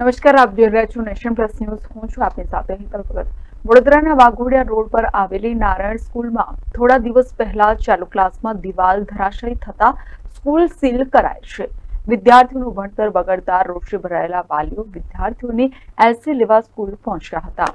નમસ્કાર, આપ જોઈ રહ્યા છો નેશન પ્લસ ન્યૂઝ. હું છું આપની સાથે હેતલ ભગત. વડોદરાના વાઘોડિયા રોડ પર આવેલી નારાયણ સ્કૂલમાં થોડા દિવસ પહેલા ચાલુ ક્લાસમાં દિવાલ ધરાશયી થતા સ્કૂલ સીલ કરાય છે. વિદ્યાર્થીઓનું ભણતર બગડતા રોષે ભરાયેલા વાલીઓ વિદ્યાર્થીઓની એલસી લેવા સ્કૂલ પહોંચ્યા હતા.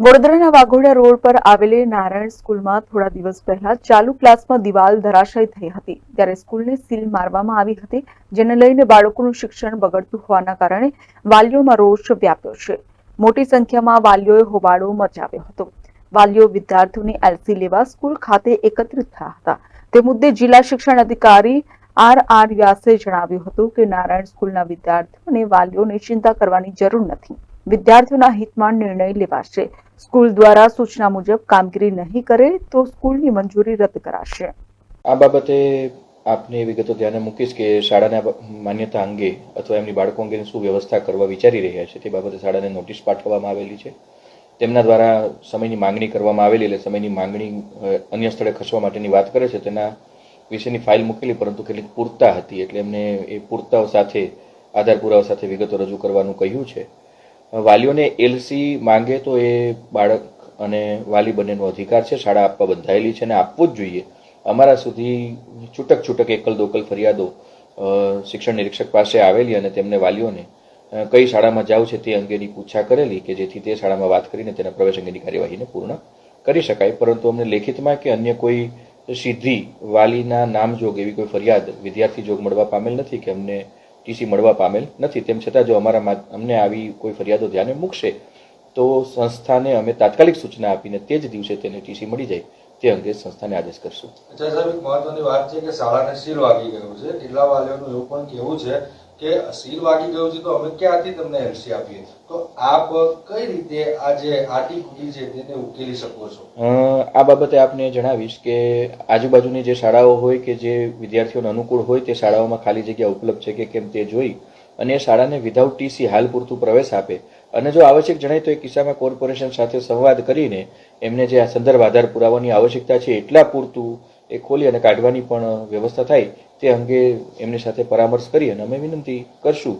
વડોદરાના વાઘોડિયા રોડ પર આવેલી નારાયણ સ્કૂલમાં થોડા દિવસ પહેલા ચાલુ ક્લાસમાં દિવાલ ધરાશયી થઈ હતી. ત્યારે સ્કૂલને સીલ મારવામાં આવી હતી, જેને લઈને બાળકોનું શિક્ષણ બગડતું હોવાના કારણે વાલીઓમાં રોષ વ્યાપ્યો છે. મોટી સંખ્યામાં વાલીઓએ હોબાળો મચાવ્યો હતો. વાલીઓ વિદ્યાર્થીઓની એલસી લેવા સ્કૂલ ખાતે એકત્રિત થયા હતા. તે મુદ્દે જિલ્લા શિક્ષણ અધિકારી આર આર વ્યાસે જણાવ્યું હતું કે, નારાયણ સ્કૂલના વિદ્યાર્થીઓ અને વાલીઓને ચિંતા કરવાની જરૂર નથી. વિદ્યાર્થીઓના હિતમાં નિર્ણય લેવાશે. સ્કૂલ દ્વારા સૂચના મુજબ કામગીરી નહીં કરે તો સ્કૂલની મંજૂરી રદ કરાશે. આ બાબતે આપને વિગતો ધ્યાને મૂકીશ કે શાળાના માન્યતા અંગે અથવા એમની બાળકો અંગેની શું વ્યવસ્થા કરવા વિચારી રહ્યા છે તે બાબતે શાળાને નોટિસ પાઠવવામાં આવેલી છે. તેમના દ્વારા સમયની માંગણી કરવામાં આવેલી એટલે સમયની માંગણી અન્ય સ્થળે ખસવા માટેની વાત કરે છે તેના વિશેની ફાઇલ મૂકેલી પરંતુ કેટલીક પૂરતા હતી એટલે એમને એ પૂરતાઓ સાથે, આધાર પુરાવા સાથે વિગતો રજૂ કરવાનું કહ્યું છે. વાલીઓને એલસી માંગે તો એ બાળક અને વાલી બંનેનો અધિકાર છે, શાળા આપવા બંધાયેલી છે અને આપવું જ જોઈએ. અમારા સુધી છૂટક છૂટક એકલ દોકલ ફરિયાદો શિક્ષણ નિરીક્ષક પાસે આવેલી અને તેમને વાલીઓને કઈ શાળામાં જાવ છે તે અંગેની પૂછા કરેલી કે જેથી તે શાળામાં વાત કરીને તેના પ્રવેશ અંગેની કાર્યવાહીને પૂર્ણ કરી શકાય. પરંતુ અમને લેખિતમાં કે અન્ય કોઈ સીધી વાલીના નામ જોગ એવી કોઈ ફરિયાદ વિદ્યાર્થી જોગ મળવા પામેલ નથી કે અમને ટીસી મળવા પામેલ નથી. તેમ છતાં જો અમારા અમને આવી કોઈ ફરિયાદો ધ્યાને મૂકશે, તો સંસ્થાને અમે તાત્કાલિક સૂચના આપીને તે જ દિવસે તેને ટીસી મળી જાય તે અંગે સંસ્થાને આદેશ કરશું. અચ્છા સાહેબ મહત્વની વાત છે કે શાળાને સીલ વાગી ગયું છે. કેટલા વાલીઓનું એવું પણ કહેવું છે કે સીલ વાગી ગયું છે, તો અમે ક્યાંથી તમને એલસી આપીએ? તો આપ કઈ રીતે આ જે આટી કુટી છે તેને ઉકેલી શકો છો? આ બાબતે આપને જણાવીશ કે આજુબાજુની જે શાળાઓ હોય કે જે વિદ્યાર્થીઓને અનુકૂળ હોય તે શાળાઓમાં ખાલી જગ્યા ઉપલબ્ધ છે કે કેમ તે જોઈ અને શાળાને વિધાઉટ ટીસી હાલ પૂરતું પ્રવેશ આપે. અને જો આવશ્યક જણાય તો એ કિસ્સામાં કોર્પોરેશન સાથે સંવાદ કરીને એમને જે આ સંદર્ભ આધાર પુરાવાની આવશ્યકતા છે એટલા પૂરતું એ ખોલી અને કાઢવાની પણ વ્યવસ્થા થાય તે અંગે એમની સાથે પરામર્શ કરી અને અમે વિનંતી કરશું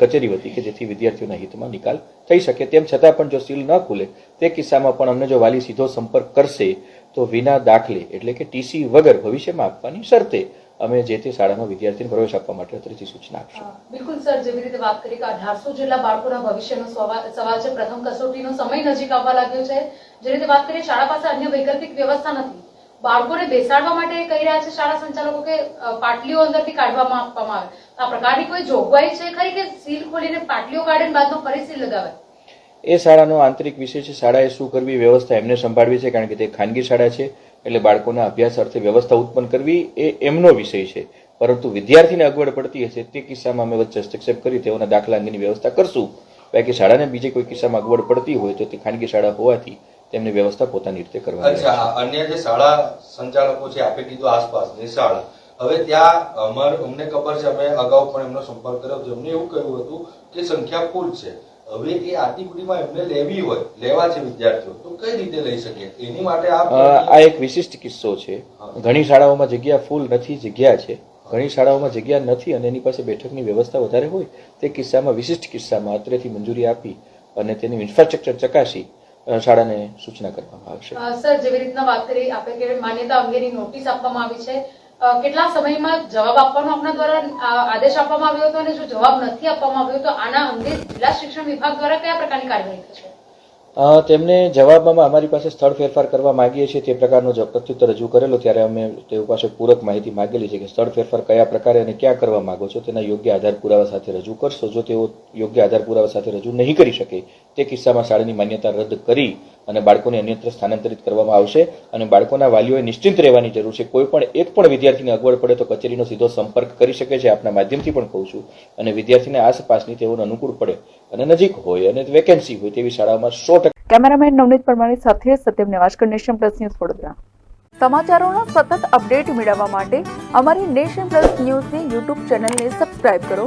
કચેરી વતી કે જેથી વિદ્યાર્થીઓના હિતમાં નિકાલ થઈ શકે. તેમ છતાં પણ જો સીલ ન ખુલે, તે કિસ્સામાં પણ અમને જો વાલી સીધો સંપર્ક કરશે, તો વિના દાખલે, એટલે કે ટીસી વગર ભવિષ્યમાં આપવાની શરતે અમે જે તે શાળામાં વિદ્યાર્થીને પ્રવેશ આપવા માટે અત્રેથી સૂચના આપશું. બિલકુલ સર, જેવી રીતે વાત કરી કે અઢારસો જેટલા બાળકોના ભવિષ્યનો સવાલ છે, પ્રથમ કસોટીનો સમય નજીક આવવા લાગ્યો છે. જે રીતે વાત કરીએ, શાળા પાસે અન્ય વૈકલ્પિક વ્યવસ્થા નથી. બાળકોને બેસાડવા માટે કહી રહ્યા છે શાળા સંચાલકો કે પાટલીઓ અંદરથી કાઢવામાં આપવામાં આવે. આ પ્રકારની કોઈ જોગવાઈ છે ખરી કે સીલ ખોલીને પાટલીઓ કાઢીને બાદમાં ફરી સીલ લગાવે? એ શાળાનો આંતરિક વિષય છે. શાળાએ શું કરવી? વ્યવસ્થા એમને સંભાળવી છે કારણ કે તે ખાનગી શાળા છે. એટલે બાળકોના અભ્યાસ અર્થે વ્યવસ્થા ઉત્પન્ન કરવી એ એમનો વિષય છે. પરંતુ વિદ્યાર્થીને અગવડ પડતી હશે તે કિસ્સામાં અમે વચ્ચે હસ્તક્ષેપ કરી તેઓના દાખલા અંગેની વ્યવસ્થા કરશું. બાકી શાળાને બીજે કોઈ કિસ્સામાં અગવડ પડતી હોય તો તે ખાનગી શાળા હોવાથી તેમની વ્યવસ્થા પોતાની રીતે કરવાની. અચ્છા અન્ય જે શાળા સંચાલકો છે આપે કીધું આસપાસની શાળા. હવે ત્યાં અમાર અમને ખબર છે અમે અગાઉ પણ એમનો સંપર્ક કર્યો. હતો એમને એવું કહ્યું હતું કે સંખ્યા ફૂલ છે. હવે એ આટીકુટીમાં એમને લેવી હોય લેવા છે વિદ્યાર્થીઓ તો કઈ રીતે લઈ શકે? એની માટે આ એક વિશિષ્ટ કિસ્સો છે. ઘણી શાળાઓમાં જગ્યા ફૂલ નથી જગ્યા છે. ઘણી શાળાઓમાં જગ્યા નથી અને એની પાસે બેઠકની વ્યવસ્થા વધારે હોય તે કિસ્સામાં વિશિષ્ટ કિસ્સામાં અત્રેથી મંજૂરી આપી અને તેની ઇન્ફ્રાસ્ટ્રક્ચર ચકાસી શાળાને સૂચના કરવામાં આવશે. સર જેવી રીતના વાત કરી આપણે કે માન્યતા અંગેની નોટિસ આપવામાં આવી છે. કેટલા સમયમાં જવાબ આપવાનો આપના દ્વારા આદેશ આપવામાં આવ્યો હતો અને જો જવાબ નથી આપવામાં આવ્યો તો આના અંગે જિલ્લા શિક્ષણ વિભાગ દ્વારા કયા પ્રકારની કાર્યવાહી થશે તેમને જવાબમાં અમારી પાસે સ્થળ ફેરફાર કરવા માગીએ છીએ. તે પ્રકારનો જ પ્રત્યુત્તર રજૂ કરેલો ત્યારે અમે તેઓ પાસે પૂરક માહિતી માગેલી છે કે સ્થળ ફેરફાર કયા પ્રકારે અને ક્યાં કરવા માગો છો તેના યોગ્ય આધાર પુરાવા સાથે રજૂ કરશો. જો તેઓ યોગ્ય આધાર પુરાવા સાથે રજૂ નહીં કરી શકે તે કિસ્સામાં શાળાની માન્યતા રદ કરી અને બાળકોને અન્યત્ર સ્થાનાંતરિત કરવામાં આવશે અને બાળકોના વાલીઓએ નિશ્ચિંત રહેવાની જરૂર છે. કોઈ પણ એક પણ વિદ્યાર્થીને અગવડ પડે તો કચેરીનો સીધો સંપર્ક કરી શકે છે આપના માધ્યમથી પણ કહું છું. અને વિદ્યાર્થીને આસપાસની તેઓને અનુકૂળ પડે અને નજીક હોય અને વેકેન્સી હોય તેવી શાળાઓમાં સો કેમેરામેન નવનીત પરમારની સાથે સત્યમ નેવાશકર નેશન પ્લસ ન્યૂઝ વડોદરા. સમાચારોનો સતત અપડેટ મેળવવા માટે અમારી નેશન પ્લસ ન્યૂઝની યુટ્યુબ ચેનલને સબસ્ક્રાઇબ કરો.